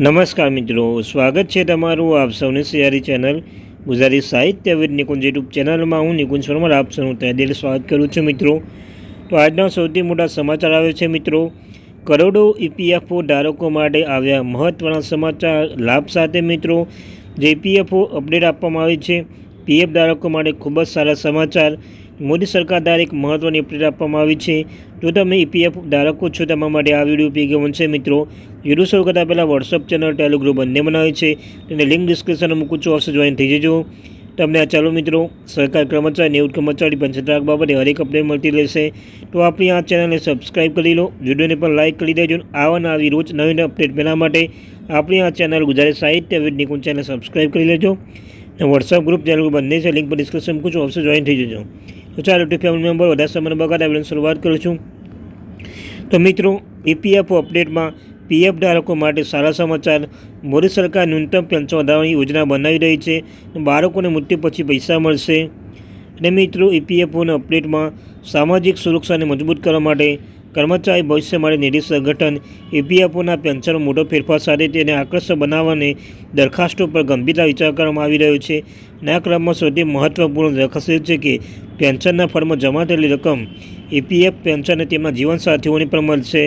નમસ્કાર મિત્રો, સ્વાગત છે તમારું આપ સૌની સિયારી ચેનલ ગુજરાતી સાહિત્ય વિદ નિકુંજ યુટ્યુબ ચેનલમાં. હું નિકુંજ શર્મા આપ સૌનું તહે દિલ સ્વાગત કરું છું મિત્રો. તો આજના સૌથી મોટા સમાચાર આવે છે મિત્રો, કરોડો ઇપીએફઓ ધારકો માટે આવ્યા મહત્ત્વના સમાચાર. લાભ સાથે મિત્રો, જે ઈપીએફઓ અપડેટ આપવામાં આવી છે. પીએફ ધારકો માટે ખૂબ જ સારા સમાચાર. મોદી સરકાર દ્વારા એક મહત્ત્વની અપડેટ આપવામાં આવી છે. જો તમે ઈપીએફ ધારકો છો તમારા માટે આ વીડિયો ઉપયોગી બનશે મિત્રો. વીડિયો શરૂ કરતાં પહેલાં વોટ્સઅપ ચેનલ ટેલિગ્રુપ બંને બનાવે છે. તેને લિંક ડિસ્ક્રિપ્શનમાં મૂકું છું. અવશ્ય જોઈન થઈ જજો. તમને આ ચાલો મિત્રો, સરકાર કર્મચારી નેવું કર્મચારી પંચાયત રાગ બાબતે હરેક અપડેટ મળતી રહેશે. તો આપણી આ ચેનલને સબસ્ક્રાઈબ કરી લો. વિડીયોને પણ લાઇક કરી દેજો. આવા આવી રોજ નવી અપડેટ મેળવવા માટે આપણી આ ચેનલ ગુજરાતી સાહિત્ય વિદ નિકુંજ ચેનલ સબસ્ક્રાઈબ કરી લેજો. અને વોટ્સઅપ ગ્રુપ ટેલિગ્રુપ બંને છે. લિંક પર ડિસ્કશન મૂકું છું. અવશ્ય જોઈન થઈ જજો. તો ચાલો ફેમિલી મેમ્બર વધારે સમય બગાડ આવેલી શરૂઆત કરું છું. તો મિત્રો ઈપીએફઓ અપડેટમાં પીએફ ધારકો માટે સારા સમાચાર. મોદી સરકાર ન્યૂનતમ પેન્શન વધારવાની યોજના બનાવી રહી છે. બાળકોને મૃત્યુ પછી પૈસા મળશે. અને મિત્રો ઈપીએફઓના અપડેટમાં સામાજિક સુરક્ષાને મજબૂત કરવા માટે કર્મચારી ભવિષ્ય માટે નિધિ સંગઠન ઈપીએફઓના પેન્શનનો મોટો ફેરફાર સાથે તેને આકર્ષક બનાવવાની દરખાસ્તો પર ગંભીરતા વિચાર કરવામાં આવી રહ્યો છે. અને આ ક્રમમાં સૌથી મહત્ત્વપૂર્ણ દરખાસ્ત એ છે કે પેન્શનના ફંડમાં જમા થયેલી રકમ ઈપીએફ પેન્શન અને તેમના જીવનસાથીઓને પણ મળશે.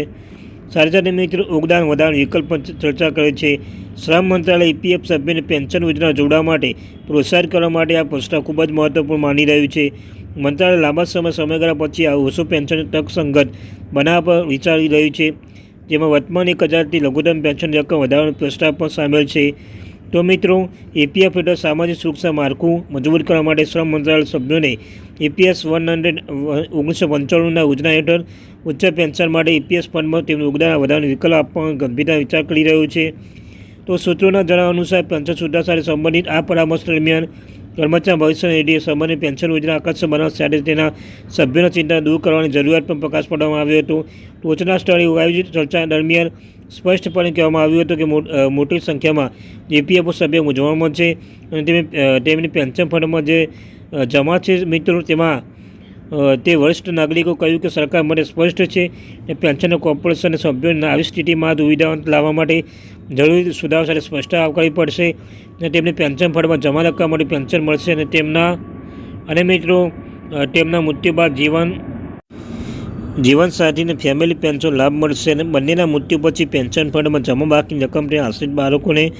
સાથે મિત્રો યોગદાન વધારવાનો વિકલ્પ ચર્ચા કરે છે. શ્રમ મંત્રાલય ઈપીએફ સભ્યને પેન્શન યોજના જોડવા માટે પ્રોત્સાહિત કરવા માટે આ પ્રશ્ન ખૂબ જ મહત્વપૂર્ણ માની રહ્યું છે. મંત્રાલય લાંબા સમય સમયગાળા પછી આ ઓછું પેન્શન તક સંગત બનાવવા પર વિચારી રહ્યું છે. જેમાં વર્તમાન એક હજારથી લઘુત્તમ પેન્શન રકમ વધારવાનો પ્રસ્તાવ પણ સામેલ છે. તો મિત્રો એપીએફ હેઠળ સામાજિક સુરક્ષા માળખું મજબૂત કરવા માટે શ્રમ મંત્રાલય સભ્યોને એપીએસ વન હંડ્રેડ ઓગણીસો પંચાણુંના યોજના હેઠળ ઉચ્ચ પેન્શન માટે એપીએસ ફંડમાં તેમનું યોગદાન વધારવાનો વિકલ્પ આપવાનો ગંભીરતા વિચાર કરી રહ્યો છે. તો સૂત્રોના જણાવ્યા અનુસાર પેન્શન સુધાર સાથે સંબંધિત આ પરામર્શ દરમિયાન કર્મચારી ભવિષ્ય નિધિએ સંબંધિત પેન્શન યોજના આકર્ષક બનાવવા સાથે તેના સભ્યોના ચિંતા દૂર કરવાની જરૂરિયાત પર પ્રકાશ પાડવામાં આવ્યો હતો. ટોચના સ્થળે આયોજિત ચર્ચા દરમિયાન સ્પષ્ટપણે કહેવામાં આવ્યું હતું કે મોટી સંખ્યામાં એપીએફઓ સભ્યો મૂંઝવણમાં છે અને તેમને પેન્શન ફંડમાં જે જમા છે મિત્રો, તેમાં તે વરિષ્ઠ નાગરિકો કહ્યું કે સરકાર માટે સ્પષ્ટ છે કે પેન્શન કોર્પોરેશન સભ્યોને આવી સ્થિતિમાં સુવિધાઓ લાવવા માટે જરૂરી સુધારો સાથે સ્પષ્ટતા આવકારવી પડશે અને તેમને પેન્શન ફંડમાં જમા રકમ માટે પેન્શન મળશે અને તેમના, અને મિત્રો તેમના મૃત્યુ બાદ જીવન જીવનસાથીને ફેમિલી પેન્શન લાભ મળશે અને બંનેના મૃત્યુ પછી પેન્શન ફંડમાં જમા બાકીની રકમ તે આશ્રિત બાળકોને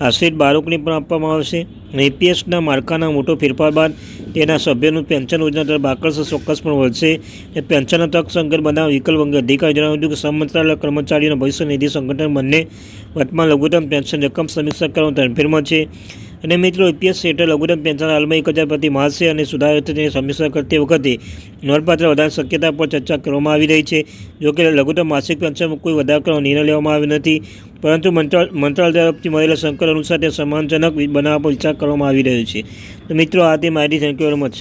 આશ્રિત બાળકોને પણ આપવામાં આવશે. એપીએસના માળખાના મોટો ફેરફાર બાદ તેના સભ્યોનું પેન્શન યોજના તરફ આકર્ષણ ચોક્કસ પણ વધશે. અને પેન્શનના તક સંગઠન બનાવવા વિકલ્પ અંગે અધિકારી જણાવ્યું હતું કે સંમંત્રાલય કર્મચારીઓના ભવિષ્ય નિધિ સંગઠન બંને વર્તમાન લઘુત્તમ પેન્શન રકમ સમીક્ષા કરવાનો તરફેરમાં છે. અને મિત્રો એપીએસ હેઠળ લઘુત્તમ પેન્શન હાલમાં એક હજાર પ્રતિ માસે અને સુધારો તેની સમીક્ષા કરતી વખતે નોંધપાત્ર વધારાની શક્યતા પર ચર્ચા કરવામાં આવી રહી છે. જોકે લઘુત્તમ માસિક પેન્શનમાં કોઈ વધારો કરવાનો નિર્ણય લેવામાં આવ્યો નથી, પરંતુ મંત્રાલય તરફથી મળેલા સંકલન અનુસાર તે સન્માનજનક બનાવવા પર વિચાર કરવામાં આવી રહ્યો છે. તો મિત્રો, આ તે માહિતી. Thank you very much